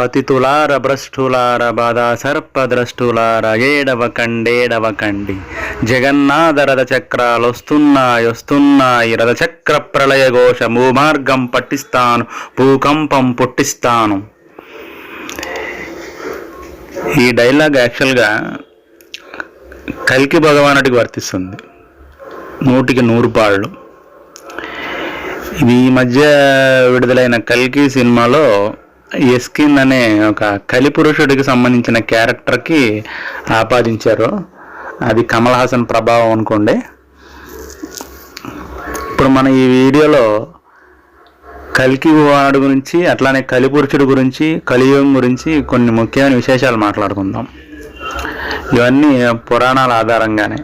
పతితులార భ్రష్టులార బాధా సర్పద్రష్టులార ఏడవ కండేడవ కండి జగన్నాథ రథ చక్రాలు వస్తున్నాయి వస్తున్నాయి రథచక్ర ప్రళయ ఘోష భూమార్గం పట్టిస్తాను భూకంపం పుట్టిస్తాను. ఈ డైలాగ్ యాక్చువల్గా కల్కి భగవానుడికి వర్తిస్తుంది. నూటికి నూరు పాళ్ళు. ఇది ఈ మధ్య విడుదలైన కల్కి సినిమాలో ఎస్కిన్ అనే ఒక కలిపురుషుడికి సంబంధించిన క్యారెక్టర్కి ఆపాదించారు. అది కమల్ హాసన్ ప్రభావం అనుకోండి. ఇప్పుడు మన ఈ వీడియోలో కల్కి వాడు గురించి అట్లానే కలిపురుషుడి గురించి కలియుగం గురించి కొన్ని ముఖ్యమైన విశేషాలు మాట్లాడుకుందాం. ఇవన్నీ పురాణాల ఆధారంగానే.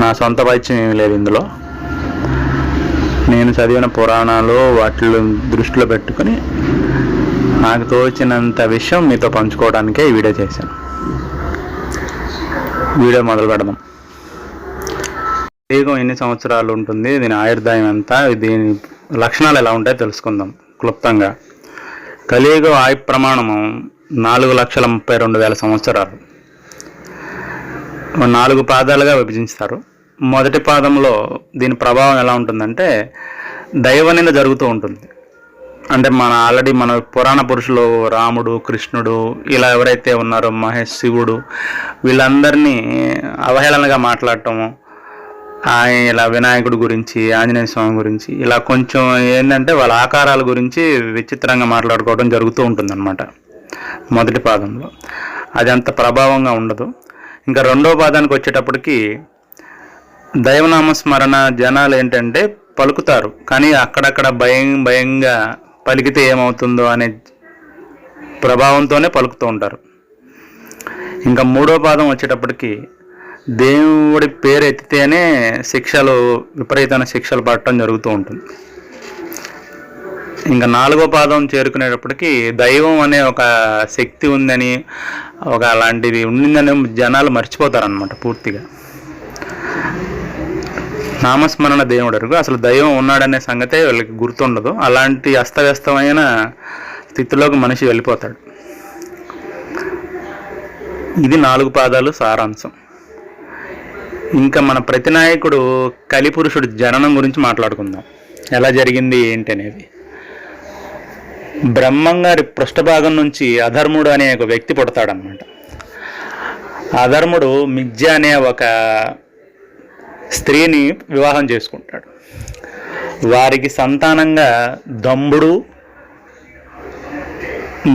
నా సొంత పరిచయం ఏమి లేదు ఇందులో. నేను చదివిన పురాణాలు వాటిని దృష్టిలో పెట్టుకొని నాకు తోచినంత విషయం మీతో పంచుకోవడానికే ఈ వీడియో చేశాను. వీడియో మొదలు పెడదాం. కలియుగం ఎన్ని సంవత్సరాలు ఉంటుంది? దీని ఆయుర్దాయం ఎంత? దీని లక్షణాలు ఎలా ఉంటాయో తెలుసుకుందాం క్లుప్తంగా. కలియుగ ఆయు ప్రమాణము నాలుగు లక్షల ముప్పై రెండు వేల సంవత్సరాలు. నాలుగు పాదాలుగా విభజిస్తారు మొదటి పాదంలో దీని ప్రభావం ఎలా ఉంటుందంటే దైవనింద జరుగుతూ ఉంటుంది. అంటే మన ఆల్రెడీ మన పురాణ పురుషులు రాముడు కృష్ణుడు ఇలా ఎవరైతే ఉన్నారో మహేష్ శివుడు వీళ్ళందరినీ అవహేళనగా మాట్లాడటము ఆయన ఇలా వినాయకుడి గురించి ఆంజనేయ స్వామి గురించి ఇలా కొంచెం ఏంటంటే వాళ్ళ ఆకారాల గురించి విచిత్రంగా మాట్లాడుకోవడం జరుగుతూ ఉంటుందన్నమాట మొదటి పాదంలో. అది అంత ప్రభావంగా ఉండదు. ఇంకా రెండో పాదానికి వచ్చేటప్పటికి దైవనామ స్మరణ జనాలు ఏంటంటే పలుకుతారు. కానీ అక్కడక్కడ భయం భయంగా పలికితే ఏమవుతుందో అనే ప్రభావంతోనే పలుకుతూ ఉంటారు. ఇంకా మూడో పాదం వచ్చేటప్పటికి దేవుడి పేరు ఎత్తితేనే శిక్షలు విపరీతమైన శిక్షలు పడటం జరుగుతూ ఉంటుంది. ఇంకా నాలుగో పాదం చేరుకునేటప్పటికి దైవం అనే ఒక శక్తి ఉందని ఒక అలాంటిది ఉండిందని జనాలు మర్చిపోతారనమాట పూర్తిగా. నామస్మరణ దేవుడు అరుగు అసలు దైవం ఉన్నాడనే సంగతే వీళ్ళకి గుర్తుండదు. అలాంటి అస్తవ్యస్తమైన స్థితిలోకి మనిషి వెళ్ళిపోతాడు. ఇది నాలుగు పాదాలు సారాంశం. ఇంకా మన ప్రతినాయకుడు కలిపురుషుడు జననం గురించి మాట్లాడుకుందాం. ఎలా జరిగింది ఏంటి అనేది. బ్రహ్మంగారి పృష్ఠభాగం నుంచి అధర్ముడు అనే ఒక వ్యక్తి పుడతాడనమాట అధర్ముడు మిజ్జ అనే ఒక స్త్రీని వివాహం చేసుకుంటాడు. వారికి సంతానంగా దంబుడు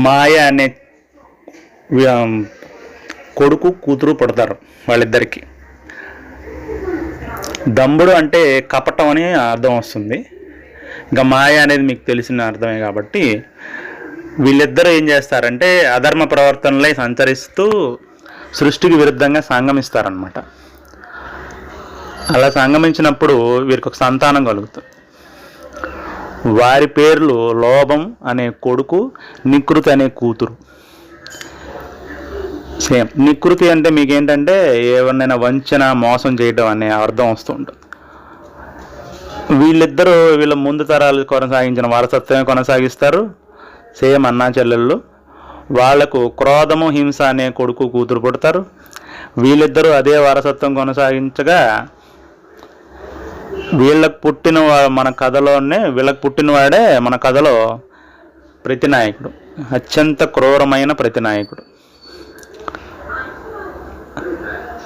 మాయ అనే కొడుకు కూతురు పుడతారు వాళ్ళిద్దరికి. దంబుడు అంటే కపటం అని అర్థం వస్తుంది. ఇంకా మాయ అనేది మీకు తెలిసిన అర్థమే కాబట్టి వీళ్ళిద్దరూ ఏం చేస్తారంటే అధర్మ ప్రవర్తనలై సంచరిస్తూ సృష్టికి విరుద్ధంగా సంగమిస్తారనమాట అలా సంగమించినప్పుడు వీరికి ఒక సంతానం కలుగుతుంది. వారి పేర్లు లోభం అనే కొడుకు నికృతి అనే కూతురు. సేమ్ నికృతి అంటే మీకు ఏంటంటే వంచన మోసం చేయడం అనే అర్థం వస్తుంటుంది. వీళ్ళిద్దరూ వీళ్ళ ముందు తరాలు కొనసాగించిన వారసత్వమే కొనసాగిస్తారు. సేమ్ అన్నా చెల్లెళ్ళు. వాళ్ళకు క్రోధము హింస అనే కొడుకు కూతురు పుడతారు. వీళ్ళిద్దరూ అదే వారసత్వం కొనసాగించగా వీళ్ళకు పుట్టిన వా- మన కథలోనే వీళ్ళకు పుట్టినవాడే మన కథలో ప్రతినాయకుడు. అత్యంత క్రూరమైన ప్రతినాయకుడు.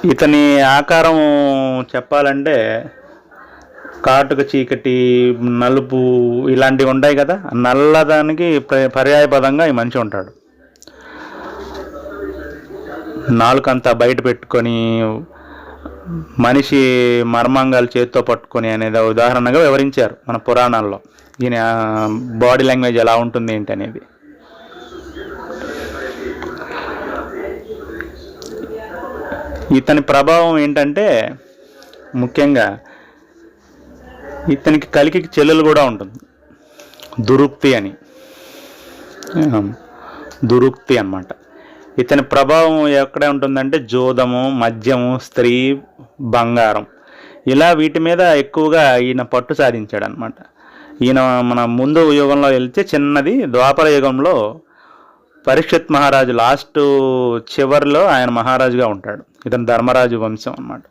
ఇతని ఆకారం చెప్పాలంటే కాటుక చీకటి నలుపు ఇలాంటివి ఉంటాయి కదా నల్లదానికి పర్యాయపదంగా ఈ మనిషి ఉంటాడు. నాలుకంతా బయట పెట్టుకొని మనిషి మర్మాంగాలు చేత్తో పట్టుకొని అనేది ఉదాహరణగా వివరించారు మన పురాణాల్లో. ఈయన బాడీ లాంగ్వేజ్ ఎలా ఉంటుంది ఏంటి అనేది. ఇతని ప్రభావం ఏంటంటే ముఖ్యంగా ఇతనికి కలికి చెల్లెలు కూడా ఉంటుంది. దురుక్తి అని. దురుక్తి అన్నమాట. ఇతని ప్రభావం ఎక్కడ ఉంటుందంటే జోదము మద్యము స్త్రీ బంగారం. ఇలా వీటి మీద ఎక్కువగా ఈయన పట్టు సాధించాడు అనమాట ఈయన మన ముందు యుగంలో వెళ్తే చిన్నది ద్వాపర యుగంలో పరీక్షిత్ మహారాజు లాస్ట్ చివరిలో ఆయన మహారాజుగా ఉంటాడు. ఇతను ధర్మరాజు వంశం అన్నమాట.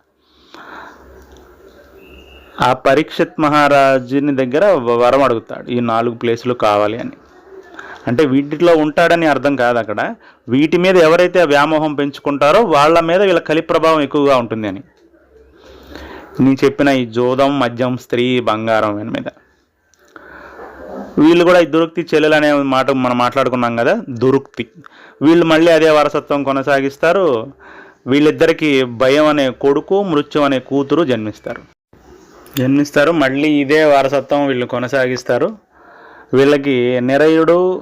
ఆ పరీక్షిత్ మహారాజుని దగ్గర వరం అడుగుతాడు. ఈ నాలుగు ప్లేసులు కావాలి అని. అంటే వీటిలో ఉంటాడని అర్థం కాదు అక్కడ. వీటి మీద ఎవరైతే వ్యామోహం పెంచుకుంటారో వాళ్ళ మీద వీళ్ళ కలి ప్రభావం ఎక్కువగా ఉంటుంది అని. నేను చెప్పిన ఈ జోదం మద్యం స్త్రీ బంగారం వీని మీద. వీళ్ళు కూడా ఈ దురుక్తి చెల్లెలు అనే మాట మనం మాట్లాడుకున్నాం కదా దురుక్తి. వీళ్ళు మళ్ళీ అదే వారసత్వం కొనసాగిస్తారు. వీళ్ళిద్దరికి భయం అనే కొడుకు మృత్యు అనే కూతురు జన్మిస్తారు. జన్మిస్తారు. మళ్ళీ ఇదే వారసత్వం వీళ్ళు కొనసాగిస్తారు. వీళ్ళకి నిరయుడు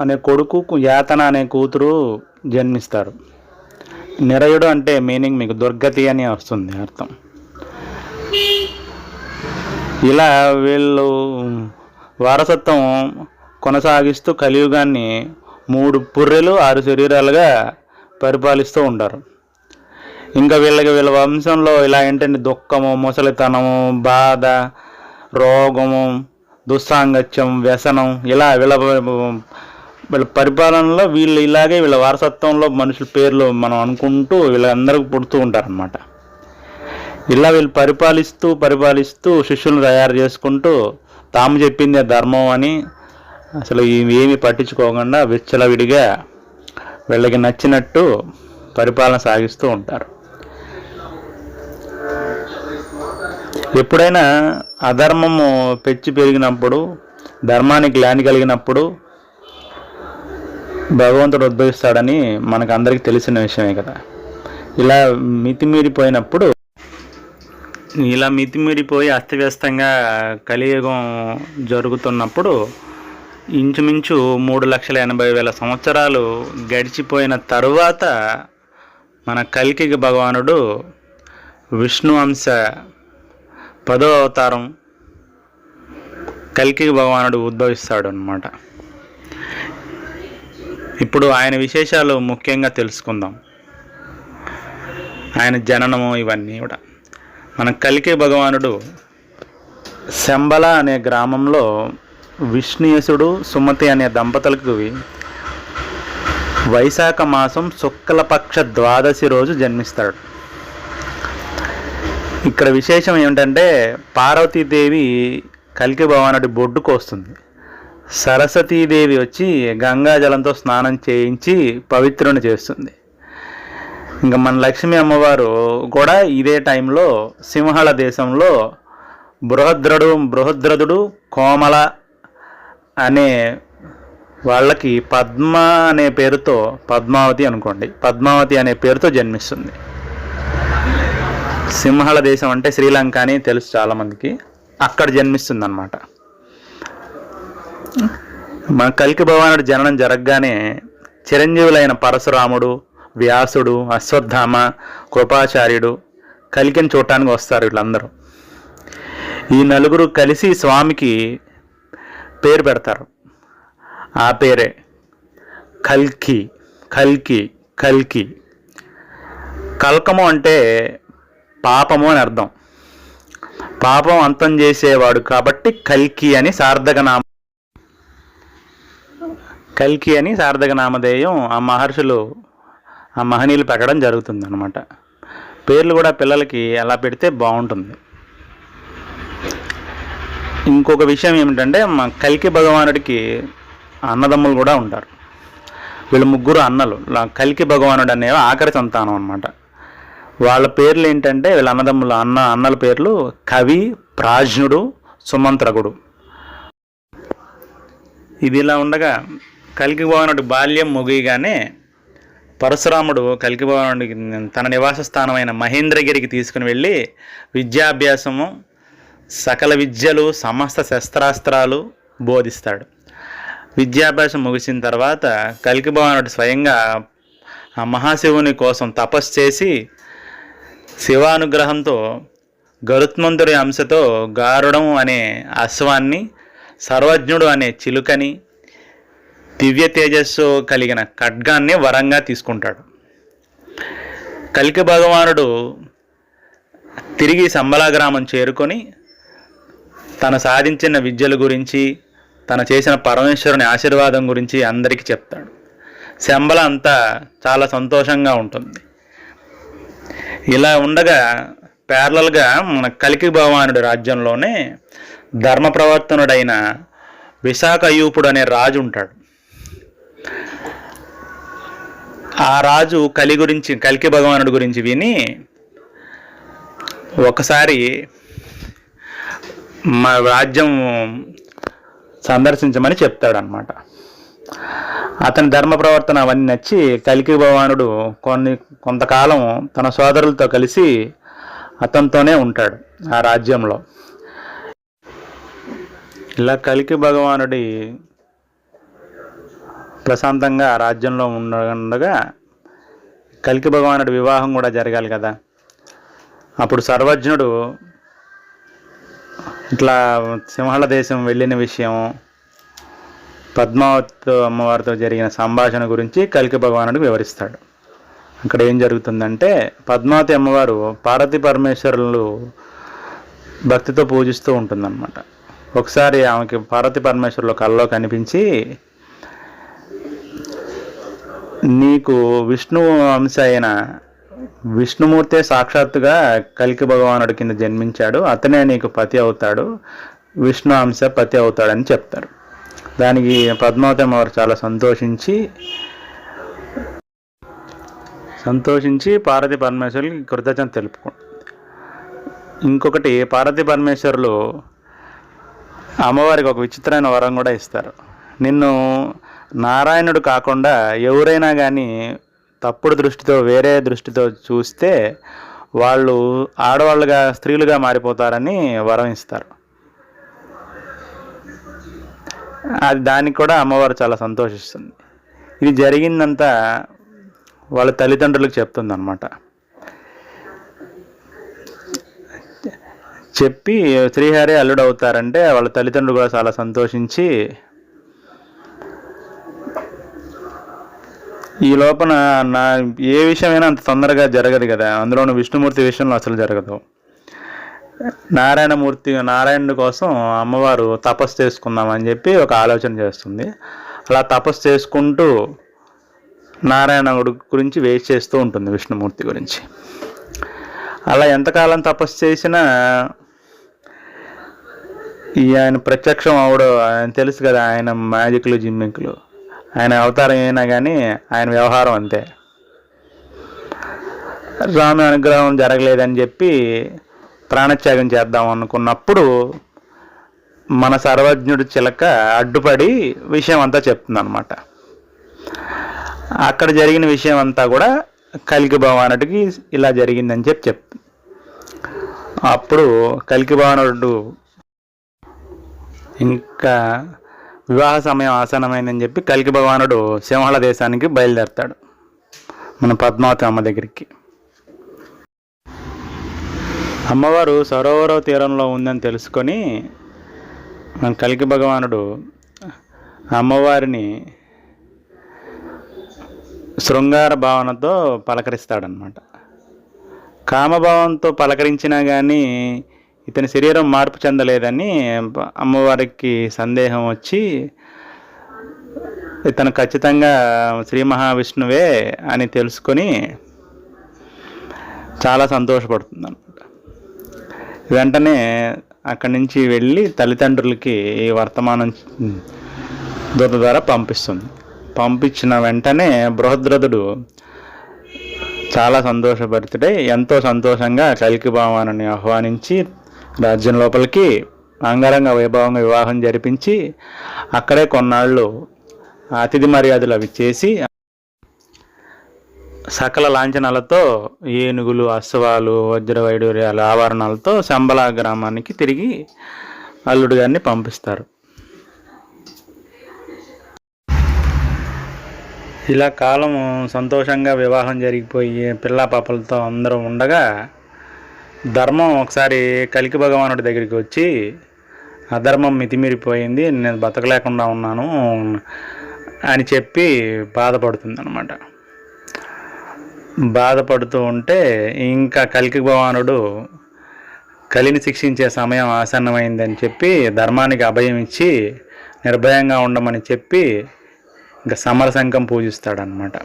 అనే కొడుకు యాతన అనే కూతురు జన్మిస్తారు. నిరయుడు అంటే మీనింగ్ మీకు దుర్గతి అని వస్తుంది అర్థం. ఇలా వీళ్ళు వారసత్వం కొనసాగిస్తూ కలియుగాన్ని మూడు పుర్రెలు ఆరు శరీరాలుగా పరిపాలిస్తూ ఉంటారు ఇంకా వీళ్ళకి వీళ్ళ వంశంలో ఇలా ఏంటంటే దుఃఖము ముసలితనము బాధ రోగము దుస్సాంగత్యం వ్యసనం ఇలా వీళ్ళ వీళ్ళ పరిపాలనలో వీళ్ళు ఇలాగే వీళ్ళ వారసత్వంలో మనుషుల పేర్లు మనం అనుకుంటూ వీళ్ళందరికీ పుడుతూ ఉంటారనమాట ఇలా వీళ్ళు పరిపాలిస్తూ పరిపాలిస్తూ శిష్యులను తయారు చేసుకుంటూ తాము చెప్పిందే ధర్మం అని అసలు ఏమి పట్టించుకోకుండా విచ్చలవిడిగా వీళ్ళకి నచ్చినట్టు పరిపాలన సాగిస్తూ ఉంటారు. ఎప్పుడైనా అధర్మము పెంచి పెరిగినప్పుడు ధర్మానికి గ్లాని కలిగినప్పుడు భగవంతుడు ఉద్భవిస్తాడని మనకు అందరికీ తెలిసిన విషయమే కదా. ఇలా మితిమీరిపోయినప్పుడు ఇలా మితిమీరిపోయి అస్తవ్యస్తంగా కలియుగం జరుగుతున్నప్పుడు ఇంచుమించు మూడు లక్షల ఎనభై వేల సంవత్సరాలు గడిచిపోయిన తరువాత మన కల్కి భగవానుడు విష్ణు అంశ పదో అవతారం కల్కి భగవానుడు ఉద్భవిస్తాడు అనమాట ఇప్పుడు ఆయన విశేషాలు ముఖ్యంగా తెలుసుకుందాం. ఆయన జననము ఇవన్నీ కూడా. మన కలికే భగవానుడు శంబల అనే గ్రామంలో విష్ణుయసుడు సుమతి అనే దంపతులకు వైశాఖ మాసం శుక్లపక్ష ద్వాదశి రోజు జన్మిస్తాడు. ఇక్కడ విశేషం ఏమిటంటే పార్వతీదేవి కలికి భవానుడి బొడ్డుకు వస్తుంది. సరస్వతీదేవి వచ్చి గంగాజలంతో స్నానం చేయించి పవిత్రుని చేస్తుంది. ఇంకా మన లక్ష్మీ అమ్మవారు కూడా ఇదే టైంలో సింహళ దేశంలో బృహద్రడు బృహద్రదుడు కోమల అనే వాళ్ళకి పద్మ అనే పేరుతో పద్మావతి అనుకోండి. పద్మావతి అనే పేరుతో జన్మిస్తుంది. సింహళ దేశం అంటే శ్రీలంక అని తెలుసు చాలామందికి. అక్కడ జన్మిస్తుంది అనమాట మన కలికి భగవానుడి జననం జరగగానే చిరంజీవులైన పరశురాముడు వ్యాసుడు అశ్వత్థామ కృపాచార్యుడు కలికిని చూడటానికి వస్తారు వీళ్ళందరూ. ఈ నలుగురు కలిసి స్వామికి పేరు పెడతారు. ఆ పేరే కల్కి కల్కి కల్కి. కల్కము అంటే పాపము అని అర్థం. పాపం అంతం చేసేవాడు కాబట్టి కల్కి అని సార్థక నామ. కల్కి అని సార్థక నామధేయం ఆ మహర్షులు ఆ మహనీయులు పెట్టడం జరుగుతుంది అనమాట పేర్లు కూడా పిల్లలకి ఎలా పెడితే బాగుంటుంది. ఇంకొక విషయం ఏమిటంటే మా కల్కి భగవానుడికి అన్నదమ్ములు కూడా ఉంటారు. వీళ్ళు ముగ్గురు అన్నలు. కల్కి భగవానుడు అనేవి ఆఖరి సంతానం అనమాట వాళ్ళ పేర్లు ఏంటంటే వీళ్ళ అన్నదమ్ముల అన్న అన్నల పేర్లు కవి ప్రాజ్ఞుడు సుమంత్రకుడు ఇది ఇలా ఉండగా కలికి బాల్యం ముగియగానే పరశురాముడు కలికి తన నివాస స్థానమైన మహేంద్రగిరికి తీసుకుని వెళ్ళి విద్యాభ్యాసము సకల విద్యలు సమస్త శస్త్రాస్త్రాలు బోధిస్తాడు. విద్యాభ్యాసం ముగిసిన తర్వాత కలికిభవనుడు స్వయంగా ఆ మహాశివుని కోసం తపస్సు చేసి శివానుగ్రహంతో గరుత్మంతుడి అంశతో గారుడం అనే అశ్వాన్ని సర్వజ్ఞుడు అనే చిలుకని దివ్య తేజస్సు కలిగిన ఖడ్గాన్ని వరంగా తీసుకుంటాడు. కలికి భగవానుడు తిరిగి సంబలా గ్రామం చేరుకొని తను సాధించిన విద్యల గురించి తను చేసిన పరమేశ్వరుని ఆశీర్వాదం గురించి అందరికీ చెప్తాడు. శంబల అంతా చాలా సంతోషంగా ఉంటుంది. ఇలా ఉండగా ప్యారలల్గా మన కలికి భగవానుడి రాజ్యంలోనే ధర్మ ప్రవర్తనుడైన విశాఖ అయ్యూపుడు అనే రాజు ఉంటాడు. ఆ రాజు కలి గురించి కలికి భగవానుడి గురించి విని ఒకసారి మా రాజ్యం సందర్శించమని చెప్తాడనమాట అతని ధర్మ ప్రవర్తన అవన్నీ నచ్చి కలికి భగవానుడు కొన్ని కొంతకాలం తన సోదరులతో కలిసి అతనితోనే ఉంటాడు ఆ రాజ్యంలో. ఇలా కలికి భగవానుడి ప్రశాంతంగా రాజ్యంలో ఉండగా కలికి భగవానుడి వివాహం కూడా జరగాలి కదా. అప్పుడు సర్వజ్ఞుడు ఇట్లా సింహళ దేశం వెళ్ళిన విషయం పద్మావతి అమ్మవారితో జరిగిన సంభాషణ గురించి కలికి భగవానుడు వివరిస్తాడు. అక్కడ ఏం జరుగుతుందంటే పద్మావతి అమ్మవారు పార్వతి పరమేశ్వరులు భక్తితో పూజిస్తూ ఉంటుందన్నమాట. ఒకసారి ఆమెకి పార్వతి పరమేశ్వరులు కల్లో కనిపించి నీకు విష్ణువు అంశ అయిన విష్ణుమూర్తే సాక్షాత్తుగా కలికి భగవానుడి కింద జన్మించాడు. అతనే నీకు పతి అవుతాడు. విష్ణు అంశ పతి అవుతాడని చెప్తారు. దానికి పద్మావతం వారు చాలా సంతోషించి సంతోషించి పార్వతి పరమేశ్వరులకి కృతజ్ఞత తెలుపుకుంటుంది ఇంకొకటి పార్వతి పరమేశ్వరులు అమ్మవారికి ఒక విచిత్రమైన వరం కూడా ఇస్తారు. నిన్ను నారాయణుడు కాకుండా ఎవరైనా కానీ తప్పుడు దృష్టితో వేరే దృష్టితో చూస్తే వాళ్ళు ఆడవాళ్ళుగా స్త్రీలుగా మారిపోతారని వరం ఇస్తారు. అది దానికి కూడా అమ్మవారు చాలా సంతోషిస్తుంది. ఇది జరిగిందంతా వాళ్ళ తల్లిదండ్రులకు చెప్తుంది అనమాట చెప్పి శ్రీహరి అల్లుడు అవుతారంటే వాళ్ళ తల్లిదండ్రులు కూడా చాలా సంతోషించి ఈ లోపల నా ఏ విషయమైనా అంత తొందరగా జరగదు కదా. అందులోనూ విష్ణుమూర్తి విషయంలో అసలు జరగదు. నారాయణమూర్తి నారాయణుడి కోసం అమ్మవారు తపస్సు చేసుకుందామని చెప్పి ఒక ఆలోచన చేస్తుంది. అలా తపస్సు చేసుకుంటూ నారాయణుడి గురించి వేచి చేస్తూ ఉంటుంది విష్ణుమూర్తి గురించి. అలా ఎంతకాలం తపస్సు చేసినా ఈ ఆయన ప్రత్యక్షం అవడం ఆయన తెలుసు కదా ఆయన మ్యాజిక్లు జిమ్మిక్లు. ఆయన అవతారం అయినా కానీ ఆయన వ్యవహారం అంతే. స్వామి అనుగ్రహం జరగలేదని చెప్పి ప్రాణత్యాగం చేద్దాం అనుకున్నప్పుడు మన సర్వజ్ఞుడు చిలక అడ్డుపడి విషయం అంతా చెప్తుందనమాట అక్కడ జరిగిన విషయం అంతా కూడా కలికి భవానుడికి ఇలా జరిగిందని చెప్పి చెప్తుంది అప్పుడు కలికి భవానుడు ఇంకా వివాహ సమయం ఆసనమైందని చెప్పి కలికి భగవానుడు సింహళ దేశానికి బయలుదేరతాడు. మన పద్మావతి అమ్మ దగ్గరికి. అమ్మవారు సరోవర తీరంలో ఉందని తెలుసుకొని మన కలికి భగవానుడు అమ్మవారిని శృంగార భావనతో పలకరిస్తాడనమాట కామభావంతో పలకరించినా కానీ ఇతని శరీరం మార్పు చెందలేదని అమ్మవారికి సందేహం వచ్చి ఇతను ఖచ్చితంగా శ్రీ మహావిష్ణువే అని తెలుసుకొని చాలా సంతోషపడుతుంది అనమాట వెంటనే అక్కడి నుంచి వెళ్ళి తల్లిదండ్రులకి ఈ వర్తమానం దూత ద్వారా పంపిస్తుంది. పంపించిన వెంటనే బృహద్రథుడు చాలా సంతోషపరితుడై ఎంతో సంతోషంగా కలికి భావాన్ని ఆహ్వానించి రాజ్యం లోపలికి అంగరంగ వైభవంగా వివాహం జరిపించి అక్కడే కొన్నాళ్ళు అతిథి మర్యాదలు అవి చేసి సకల లాంఛనాలతో ఏనుగులు అశ్వాలు వజ్ర వైడూర్యాల ఆభరణాలతో శంబల గ్రామానికి తిరిగి అల్లుడు గారిని పంపిస్తారు. ఇలా కాలం సంతోషంగా వివాహం జరిగిపోయి పిల్ల పాపలతో అందరూ ఉండగా ధర్మం ఒకసారి కలికి భగవానుడి దగ్గరికి వచ్చి అధర్మం మితిమీరిపోయింది నేను బతకలేకుండా ఉన్నాను అని చెప్పి బాధపడుతుంది అనమాట బాధపడుతూ ఉంటే ఇంకా కలికి భగవానుడు కలిని శిక్షించే సమయం ఆసన్నమైందని చెప్పి ధర్మానికి అభయం ఇచ్చి నిర్భయంగా ఉండమని చెప్పి ఇంకా సమరశంఖం పూజిస్తాడనమాట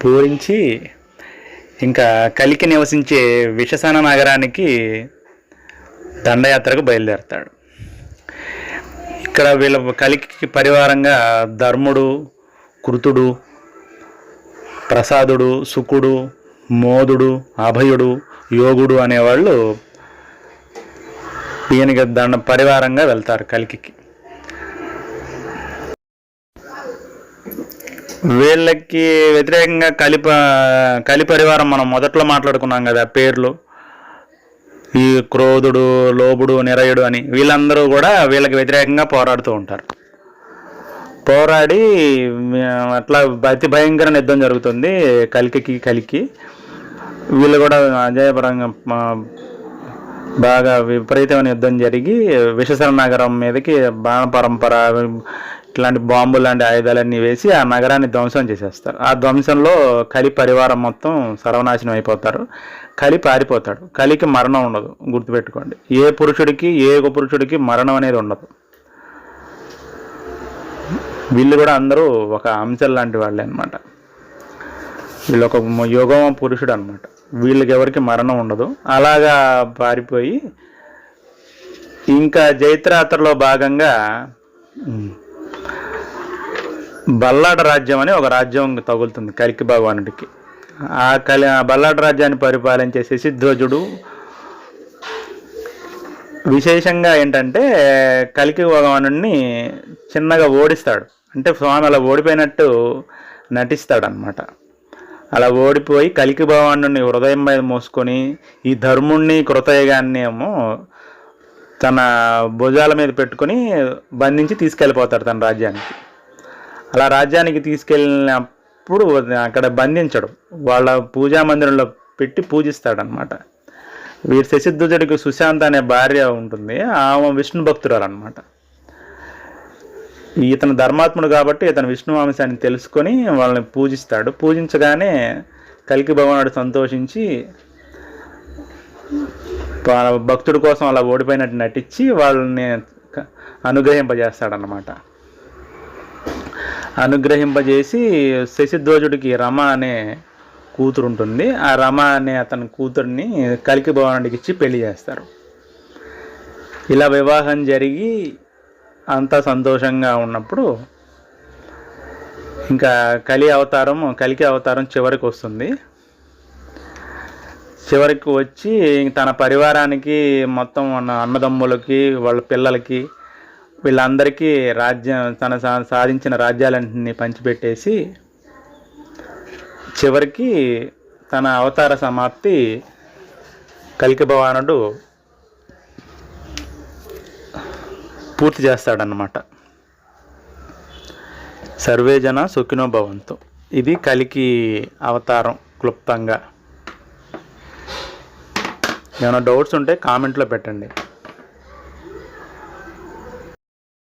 పూరించి ఇంకా కలికి నివసించే విషసన నగరానికి దండయాత్రకు బయలుదేరతాడు. ఇక్కడ వీళ్ళ కలికి పరివారంగా ధర్ముడు కృతుడు ప్రసాదుడు సుకుడు మోదుడు అభయుడు యోగుడు అనేవాళ్ళు ఈయనకి దండ పరివారంగా వెళ్తారు కలికి. వీళ్ళకి వ్యతిరేకంగా కలిప కలిపరివారం మనం మొదట్లో మాట్లాడుకున్నాం కదా పేర్లు. ఈ క్రోధుడు లోబుడు నిరయుడు అని వీళ్ళందరూ కూడా వీళ్ళకి వ్యతిరేకంగా పోరాడుతూ ఉంటారు. పోరాడి అట్లా అతి భయంకర యుద్ధం జరుగుతుంది కలికి కలికి. వీళ్ళు కూడా అజయపరంగా బాగా విపరీతమైన యుద్ధం జరిగి విషసర నగరం మీదకి బాణ పరంపర ఇట్లాంటి బాంబు లాంటి ఆయుధాలన్నీ వేసి ఆ నగరాన్ని ధ్వంసం చేసేస్తారు. ఆ ధ్వంసంలో కలి పరివారం మొత్తం సర్వనాశనం అయిపోతారు. కలి పారిపోతాడు. కలికి మరణం ఉండదు. గుర్తుపెట్టుకోండి. ఏ పురుషుడికి ఏ పురుషుడికి మరణం అనేది ఉండదు. వీళ్ళు కూడా అందరూ ఒక అంశం లాంటి వాళ్ళే అనమాట వీళ్ళు ఒక యోగమ పురుషుడు అనమాట వీళ్ళకి ఎవరికి మరణం ఉండదు. అలాగా పారిపోయి ఇంకా జైత్రాత్రలో భాగంగా బల్లాడ రాజ్యం అని ఒక రాజ్యం తగులుతుంది కలికి భగవానుడికి. ఆ కలి ఆ బల్లాడ రాజ్యాన్ని పరిపాలించే శశిధ్వజుడు విశేషంగా ఏంటంటే కలికి భగవానుడిని చిన్నగా ఓడిస్తాడు. అంటే స్వామి అలా ఓడిపోయినట్టు నటిస్తాడనమాట అలా ఓడిపోయి కలికి భగవానుడిని హృదయం మీద మోసుకొని ఈ ధర్ముణ్ణి కృతయుగాన్ని ఏమో తన భుజాల మీద పెట్టుకొని బంధించి తీసుకెళ్ళిపోతాడు తన రాజ్యానికి. అలా రాజ్యానికి తీసుకెళ్ళినప్పుడు అక్కడ బంధించడు. వాళ్ళ పూజా మందిరంలో పెట్టి పూజిస్తాడనమాట వీరి శశిధ్వజుడికి సుశాంత్ అనే భార్య ఉంటుంది. ఆమె విష్ణు భక్తురాలన్నమాట. ఇతను ధర్మాత్ముడు కాబట్టి ఇతను విష్ణు వంశాన్ని తెలుసుకొని వాళ్ళని పూజిస్తాడు. పూజించగానే కలికి భగవానుడు సంతోషించి భక్తుడి కోసం అలా ఓడిపోయినట్టు నటించి వాళ్ళని అనుగ్రహింపజేస్తాడనమాట అనుగ్రహింపజేసి శశిధ్వజుడికి రమ అనే కూతురు ఉంటుంది ఆ రమ అనే అతని కూతుర్ని కలికి భవనానికి ఇచ్చి పెళ్ళి చేస్తారు. ఇలా వివాహం జరిగి అంతా సంతోషంగా ఉన్నప్పుడు ఇంకా కలి అవతారం కలికి అవతారం చివరికి వస్తుంది. చివరికి వచ్చి తన పరివారానికి మొత్తం ఉన్న అన్నదమ్ములకి వాళ్ళ పిల్లలకి వీళ్ళందరికీ రాజ్యం తన సా- సాధించిన రాజ్యాలన్నింటినీ పంచిపెట్టేసి చివరికి తన అవతార సమాప్తి కలికి భవానుడు పూర్తి చేస్తాడన్నమాట. సర్వేజన సుఖినో భవంతు. ఇది కలికి అవతారం క్లుప్తంగా. ఏమైనా డౌట్స్ ఉంటే కామెంట్లో పెట్టండి.